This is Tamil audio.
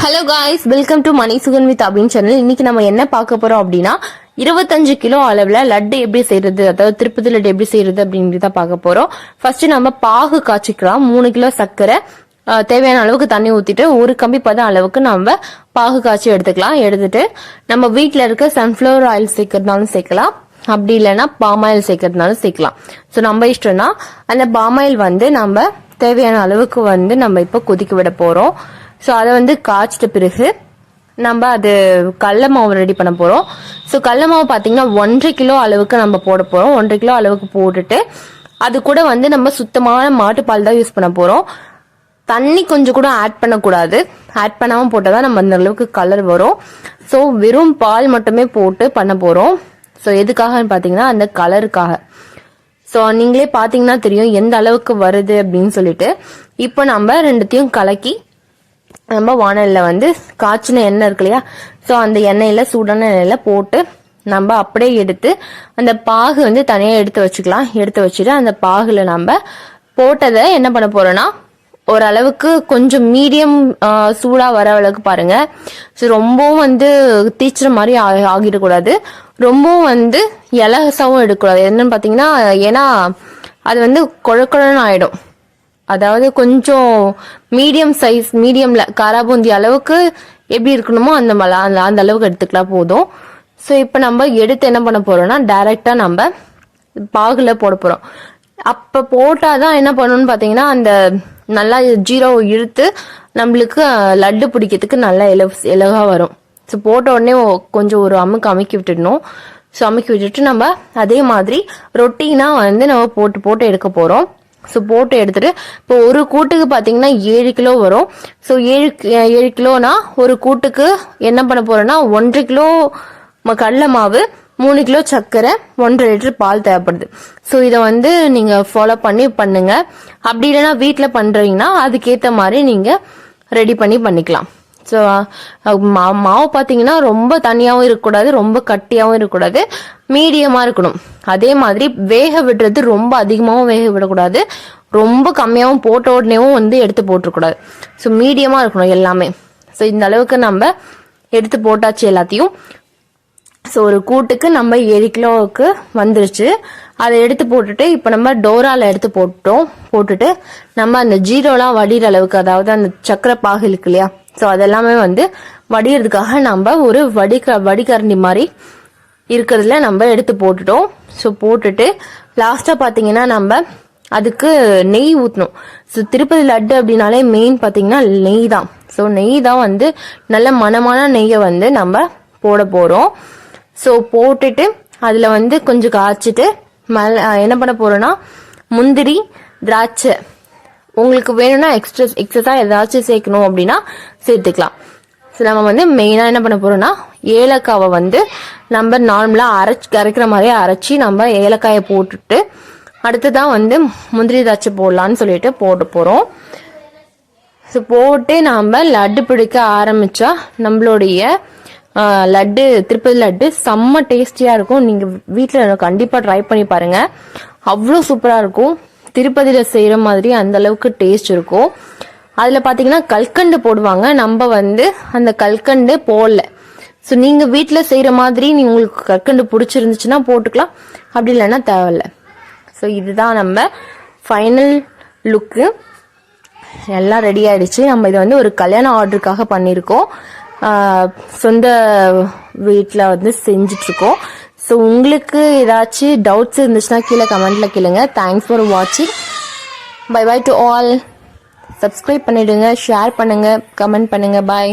Hello guys welcome to Mani Sugan with அப்படின்னு சேனல் இன்னைக்கு நம்ம என்ன பார்க்க போறோம் அப்படின்னா இருபத்தஞ்சு கிலோ அளவுல லட்டு எப்படி செய்யறது அதாவது திருப்பதி லட்டு எப்படி செய்யறது அப்படின்றத பார்க்க போறோம். ஃபர்ஸ்ட் நம்ம பாகு காய்ச்சிக்கலாம். மூணு கிலோ சர்க்கரை தேவையான அளவுக்கு தண்ணி ஊத்திட்டு ஒரு கம்பி பதம் அளவுக்கு நம்ம பாகு காய்ச்சி எடுத்துக்கலாம். எடுத்துட்டு நம்ம வீட்டில் இருக்க சன்ஃபிளவர் ஆயில் சேர்க்கறதுனாலும் சேர்க்கலாம். அப்படி இல்லைன்னா பாம் ஆயில் சேர்க்கறதுனாலும் சேர்க்கலாம். ஸோ நம்ம இஷ்டம்னா அந்த பாம் ஆயில் வந்து நம்ம தேவையான அளவுக்கு வந்து நம்ம இப்போ கொதிக்க விட போறோம். ஸோ அதை வந்து காய்ச்சிட்ட பிறகு நம்ம அது கடல மாவு ரெடி பண்ண போகிறோம் ஸோ கடல மாவு பார்த்தீங்கன்னா ஒன்றரை கிலோ அளவுக்கு நம்ம போட போகிறோம் ஒன்றரை கிலோ அளவுக்கு போட்டுட்டு அது கூட வந்து நம்ம சுத்தமான மாட்டுப்பால் தான் யூஸ் பண்ண போகிறோம் தண்ணி கொஞ்சம் கூட ஆட் பண்ணக்கூடாது. ஆட் பண்ணாமல் போட்டால் தான் நம்ம அந்த அளவுக்கு கலர் வரும். ஸோ வெறும் பால் மட்டுமே போட்டு பண்ண போகிறோம் ஸோ எதுக்காகன்னு பார்த்தீங்கன்னா அந்த கலருக்காக ஸோ நீங்களே பார்த்தீங்கன்னா தெரியும் எந்த அளவுக்கு வருது அப்படின்னு சொல்லிட்டு. இப்போ நம்ம ரெண்டுத்தையும் கலக்கி நம்ம வானலில் வந்து காய்ச்சின எண்ணெய் இருக்கு இல்லையா? ஸோ அந்த எண்ணெயில் சூடான எண்ணெயில் போட்டு நம்ம அப்படியே எடுத்து அந்த பாகு வந்து தனியாக எடுத்து வச்சுக்கலாம். எடுத்து வச்சுட்டு அந்த பாகுல நம்ம போட்டதை என்ன பண்ண போகிறோன்னா ஓரளவுக்கு கொஞ்சம் மீடியம் சூடாக வர அளவுக்கு பாருங்க. ஸோ ரொம்பவும் வந்து தீச்சுற மாதிரி ஆகிடக்கூடாது. ரொம்பவும் வந்து இலகசாவும் எடுக்கக்கூடாது. என்னன்னு பார்த்தீங்கன்னா ஏன்னா அது வந்து குழக்குழன்னு ஆகிடும் அதாவது கொஞ்சம் மீடியம் சைஸ் மீடியம்ல காராபூந்தி அளவுக்கு எப்படி இருக்கணுமோ அந்த மல அந்த அந்த அளவுக்கு எடுத்துக்கலாம் போதும். ஸோ இப்போ நம்ம எடுத்து என்ன பண்ண போறோம்னா டைரக்டா நம்ம பாகுல போட போறோம். அப்ப போட்டாதான் என்ன பண்ணணும்னு பாத்தீங்கன்னா அந்த நல்லா ஜீரோ இழுத்து நம்மளுக்கு லட்டு பிடிக்கிறதுக்கு நல்லா இல இலகா வரும். ஸோ போட்ட உடனே கொஞ்சம் ஒரு அமுக்கு அமுக்கி விட்டுடணும். ஸோ அமுக்கி விட்டுட்டு நம்ம அதே மாதிரி ரொட்டினா வந்து நம்ம போட்டு போட்டு எடுக்க போறோம். ஸோ போட்டு எடுத்துட்டு இப்போ ஒரு கூட்டுக்கு பார்த்தீங்கன்னா ஏழு கிலோ வரும். ஸோ ஏழு ஏழு கிலோனா ஒரு கூட்டுக்கு என்ன பண்ண போறோம்னா ஒன்றரை கிலோ ம- கடலை மாவு மூணு கிலோ சர்க்கரை ஒன்றரை லிட்டர் பால் தேவைப்படுது. ஸோ இதை வந்து நீங்க ஃபாலோ பண்ணி பண்ணுங்க. அப்படி இல்லைன்னா வீட்டில் பண்றீங்கன்னா அதுக்கேற்ற மாதிரி நீங்க ரெடி பண்ணி பண்ணிக்கலாம். ஸோ மா மாவு பார்த்தீங்கன்னா ரொம்ப தனியாகவும் இருக்கக்கூடாது ரொம்ப கட்டியாகவும் இருக்கக்கூடாது மீடியமாக இருக்கணும். அதே மாதிரி வேக விடுறது ரொம்ப அதிகமாகவும் வேக விடக்கூடாது. ரொம்ப கம்மியாகவும் போட்ட உடனேவும் வந்து எடுத்து போட்டுருக்கூடாது ஸோ மீடியமாக இருக்கணும் எல்லாமே. ஸோ இந்த அளவுக்கு நம்ம எடுத்து போட்டாச்சு எல்லாத்தையும். ஸோ ஒரு கூட்டுக்கு நம்ம ஏழு கிலோவுக்கு வந்துருச்சு. அதை எடுத்து போட்டுட்டு இப்போ நம்ம டோராவில் எடுத்து போட்டோம். போட்டுட்டு நம்ம அந்த ஜீரோலாம் வடிகிற அளவுக்கு அதாவது அந்த சக்கரை பாகு இருக்கு இல்லையா ஸோ அதெல்லாமே வந்து வடிகிறதுக்காக நம்ம ஒரு வடிக வடிகரண்டி மாதிரி இருக்கிறதுல நம்ம எடுத்து போட்டுட்டோம். ஸோ போட்டுட்டு லாஸ்ட்டாக பார்த்தீங்கன்னா நம்ம அதுக்கு நெய் ஊற்றணும் ஸோ திருப்பதி லட்டு அப்படின்னாலே மெயின் பார்த்தீங்கன்னா நெய் தான். ஸோ நெய் தான் வந்து நல்ல மனமான நெய்யை வந்து நம்ம போட போகிறோம் ஸோ போட்டுட்டு அதில் வந்து கொஞ்சம் காய்ச்சிட்டு மேல என்ன பண்ண போகிறோன்னா முந்திரி திராட்சை உங்களுக்கு வேணும்னா எக்ஸ்ட்ரா எக்ஸஸா ஏதாச்சும் சேர்க்கணும் அப்படின்னா சேர்த்துக்கலாம். ஸோ நம்ம வந்து மெயினாக என்ன பண்ண போகிறோம்னா ஏலக்காவை வந்து நம்ம நார்மலாக அரைச்சி கரைக்கிற மாதிரியே அரைச்சி நம்ம ஏலக்காயை போட்டுட்டு அடுத்ததான் வந்து முந்திரி திராட்சை போடலான்னு சொல்லிட்டு போட்டு போகிறோம் ஸோ போட்டு நாம் லட்டு பிடிக்க ஆரம்பித்தா நம்மளுடைய லட்டு திருப்பதி லட்டு செம்ம டேஸ்டியாக இருக்கும். நீங்கள் வீட்டில் கண்டிப்பாக ட்ரை பண்ணி பாருங்க. அவ்வளோ சூப்பராக இருக்கும். திருப்பதியில் செய்கிற மாதிரி அந்த அளவுக்கு டேஸ்ட் இருக்கும். அதில் பார்த்தீங்கன்னா கல்கண்டு போடுவாங்க. நம்ம வந்து அந்த கல்கண்டு போடல. ஸோ நீங்கள் வீட்டில் செய்கிற மாதிரி நீ உங்களுக்கு கற்கண்டு பிடிச்சிருந்துச்சுன்னா போட்டுக்கலாம். அப்படி இல்லைன்னா தேவையில்ல. ஸோ இதுதான் நம்ம ஃபைனல் லுக்கு எல்லாம் ரெடி ஆகிடுச்சு நம்ம இது வந்து ஒரு கல்யாண ஆர்டருக்காக பண்ணியிருக்கோம். சொந்த வீட்டில் வந்து செஞ்சிட்ருக்கோம் ஸோ உங்களுக்கு ஏதாச்சும் டவுட்ஸ் இருந்துச்சுன்னா கீழே கமெண்ட்டில் கேளுங்க. தேங்க்ஸ் ஃபார் வாட்சிங் bye bye to all subscribe பண்ணிவிடுங்க ஷேர் பண்ணுங்கள் கமெண்ட் பண்ணுங்கள் பாய்